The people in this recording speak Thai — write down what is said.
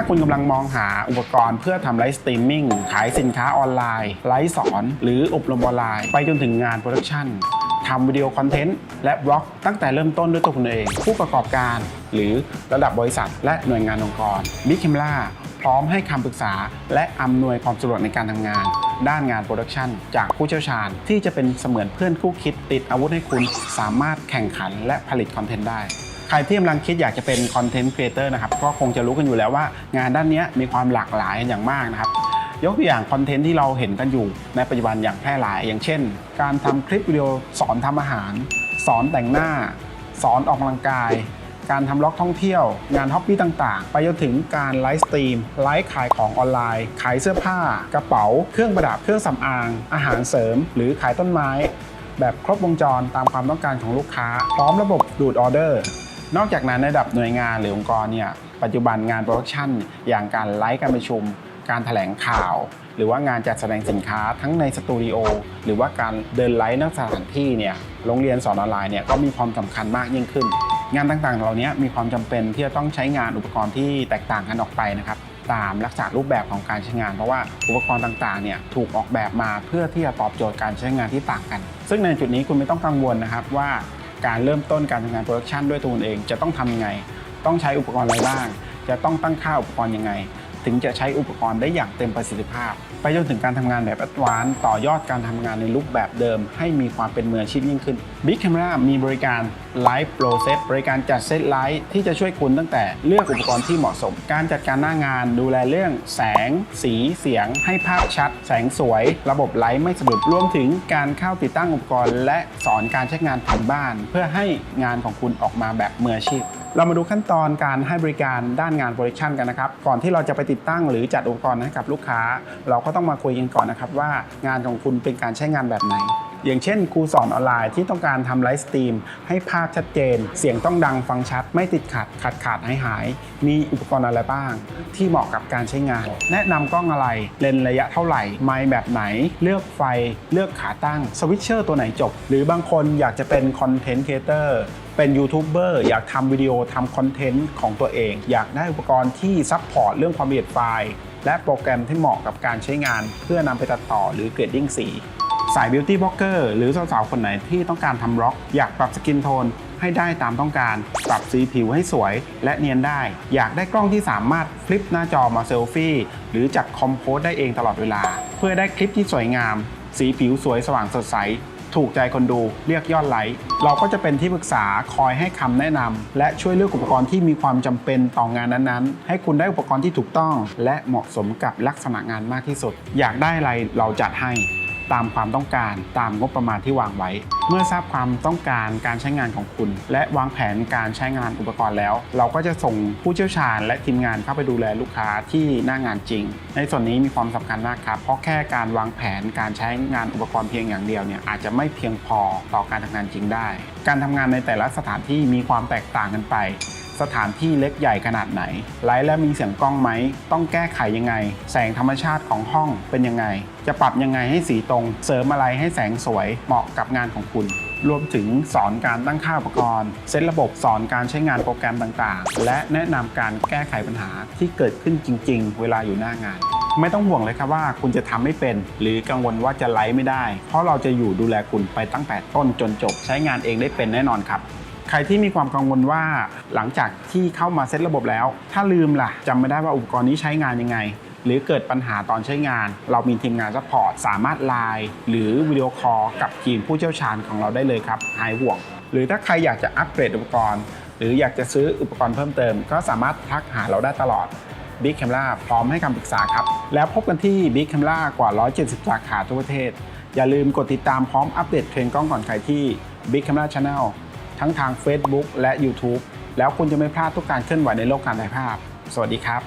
าคุณกำลังมองหาอุปกรณ์เพื่อทำไลฟ์สตรีมมิ่งขายสินค้าออนไลน์ ไลฟ์สอน หรืออบรมออนไลน์ ไปจนถึงงานโปรดักชันทำวิดีโอคอนเทนต์และบล็อกตั้งแต่เริ่มต้นด้วยตัวคุณเอง ผู้ประกอบการ หรือระดับบริษัท และหน่วยงานองค์กรบิ๊กเคมล่าพร้อมให้คำปรึกษา และอำนวยความสะดวกในการทำงาน ด้านงานโปรดักชันจากผู้เชี่ยวชาญ ที่จะเป็นเสมือนเพื่อนคู่คิดติดอาวุธให้คุณสามารถแข่งขันและผลิตคอนเทนต์ได้ ใครที่กำลังคิดอยากจะเป็นคอนเทนต์ครีเอเตอร์นะครับก็คงจะรู้กันอยู่แล้วว่างานด้านนี้มีความหลากหลายอย่างมากนะครับยกตัวอย่างคอนเทนต์ที่เราเห็นกันอยู่ในปัจจุบันอย่างแพร่หลาย อย่างเช่น การทำคลิปวิดีโอสอนทำอาหาร สอนแต่งหน้า สอนออกกำลังกาย การทำล็อกท่องเที่ยว งานฮอปปี้ต่างๆ ไปจนถึงการไลฟ์สตรีม ไลฟ์ขายของออนไลน์ ขายเสื้อผ้า กระเป๋า เครื่องประดับ เครื่องสำอาง อาหารเสริม หรือขายต้นไม้ แบบครบวงจรตามความต้องการของลูกค้า พร้อมระบบดูดออเดอร์ นอกจากนั้นในระดับหน่วยงานหรือองค์กรเนี่ยปัจจุบันงานโปรดักชันอย่างการไลฟ์การประชุม การแถลงข่าว หรือว่างานจัดแสดงสินค้าทั้งในสตูดิโอหรือว่าการเดินไลฟ์นอกสถานที่เนี่ยโรงเรียนสอนออนไลน์เนี่ยก็มีความสำคัญมากยิ่งขึ้น งานต่างๆเหล่านี้มีความจำเป็นที่จะต้องใช้งานอุปกรณ์ที่แตกต่างกันออกไปนะครับตามลักษณะรูปแบบของการใช้งาน เพราะว่าอุปกรณ์ต่างๆเนี่ยถูกออกแบบมาเพื่อที่จะตอบโจทย์การใช้งานที่ต่างกัน ซึ่งในจุดนี้คุณไม่ต้องกังวลนะครับว่า การเริ่มต้นการทำงานโปรดักชันด้วยตัวคุณเอง จะต้องทำยังไง ต้องใช้อุปกรณ์อะไรบ้าง จะต้องตั้งค่าอุปกรณ์ยังไง ถึงจะใช้อุปกรณ์ได้อย่างเต็มประสิทธิภาพ ไปจนถึงการทำงานแบบแอดวานซ์ต่อยอดการทำงานในรูปแบบเดิม ให้มีความเป็นมืออาชีพยิ่งขึ้น Big Camera มีบริการ Live Process บริการจัดเซตไลฟ์ที่จะช่วยคุณตั้งแต่เลือกอุปกรณ์ที่เหมาะสม การจัดการหน้างานดูแลเรื่องแสง สีเสียง ให้ภาพชัด แสงสวย ระบบไลฟ์ไม่สะดุดรวมถึงการเข้าติดตั้งอุปกรณ์ และสอนการใช้งานถึงบ้าน เพื่อให้งานของคุณออกมาแบบมืออาชีพ เรามาดูขั้นตอนการให้บริการด้านงานโปรดักชันกันนะครับ ก่อนที่เราจะไปติดตั้งหรือจัดอุปกรณ์ให้กับลูกค้า เราก็ต้องมาคุยกันก่อนนะครับว่างานของคุณเป็นการใช้งานแบบไหน อย่างเช่นครูสอนออนไลน์ที่ต้องการทำไลฟ์สตรีม ให้ภาพชัดเจน เสียงต้องดังฟังชัด ไม่ติดขัด ขาดขาดหายหาย มีอุปกรณ์อะไรบ้าง ที่เหมาะกับการใช้งาน แนะนำกล้องอะไร เลนส์ระยะเท่าไหร่ ไมค์แบบไหน เลือกไฟ เลือกขาตั้ง สวิตเชอร์ตัวไหนจบ หรือบางคนอยากจะเป็นคอนเทนต์ครีเอเตอร์เป็นยูทูบเบอร์อยากทำวิดีโอทำคอนเทนต์ของตัวเอง อยากได้อุปกรณ์ที่ซัพพอร์ตเรื่องความละเอียดไฟล์ และโปรแกรมที่เหมาะกับการใช้งาน เพื่อนำไปตัดต่อหรือเกรดดิ้งสี สายบิวตี้บล็อกเกอร์หรือสาวๆคนไหนที่ต้องการทำร็อก อยากปรับสกินโทนให้ได้ตามต้องการ ปรับสีผิวให้สวยและเนียนได้ อยากได้กล้องที่สามารถฟลิปหน้าจอมาเซลฟี่หรือจัดคอมโพสได้เองตลอดเวลา เพื่อได้คลิปที่สวยงาม สีผิวสวยสว่างสดใส ถูกใจคนดูเรียกยอดไลค์เราก็จะเป็นที่ปรึกษาคอยให้คำแนะนำและช่วยเลือกอุปกรณ์ที่มีความจำเป็นต่องานนั้นๆ ให้คุณได้อุปกรณ์ที่ถูกต้อง และเหมาะสมกับลักษณะงานมากที่สุด อยากได้อะไรเราจัดให้ ตามความต้องการตามงบประมาณที่วางไว้ เมื่อทราบความต้องการการใช้งานของคุณ และวางแผนการใช้งานอุปกรณ์แล้ว เราก็จะส่งผู้เชี่ยวชาญ และทีมงานเข้าไปดูแลลูกค้าที่หน้างานจริง ในส่วนนี้มีความสำคัญมากครับ เพราะแค่การวางแผนการใช้งานอุปกรณ์เพียงอย่างเดียวเนี่ยอาจจะไม่เพียงพอต่อการทำงานจริงได้ การทำงานในแต่ละสถานที่มีความแตกต่างกันไป สถานที่เล็กใหญ่ขนาดไหน ไลฟ์และมีเสียงกล้องไหม ต้องแก้ไขยังไง แสงธรรมชาติของห้องเป็นยังไง จะปรับยังไงให้สีตรง เสริมอะไรให้แสงสวยเหมาะกับงานของคุณ รวมถึงสอนการตั้งค่าอุปกรณ์ เซตระบบสอนการใช้งานโปรแกรมต่างๆ และแนะนำการแก้ไขปัญหาที่เกิดขึ้นจริง ๆ เวลาอยู่หน้างานไม่ต้องห่วงเลยครับว่าคุณจะทำไม่เป็น หรือกังวลว่าจะไลฟ์ไม่ได้ เพราะเราจะอยู่ดูแลคุณไปตั้งแต่ต้นจนจบใช้งานเองได้เป็นแน่นอนครับ ใครที่มีความกังวลว่าหลังจากที่เข้ามาเซตระบบแล้ว ถ้าลืมล่ะจำไม่ได้ว่าอุปกรณ์นี้ใช้งานยังไง หรือเกิดปัญหาตอนใช้งาน เรามีทีมงานซัพพอร์ตสามารถไลน์หรือวิดีโอคอลกับทีมผู้เชี่ยวชาญของเราได้เลยครับหายห่วง หรือถ้าใครอยากจะอัปเกรดอุปกรณ์ หรืออยากจะซื้ออุปกรณ์เพิ่มเติม ก็สามารถทักหาเราได้ตลอด Big Camera พร้อมให้คำปรึกษาครับ แล้วพบกันที่ Big Camera กว่า 170 สาขาทั่วประเทศ อย่าลืมกดติดตามพร้อมอัปเดตเทรนด์กล้องก่อนใครที่ Big Camera Channel ทั้งทาง Facebook และ YouTube แล้วคุณจะไม่พลาดทุกการเคลื่อนไหวในโลกการถ่ายภาพ สวัสดีครับ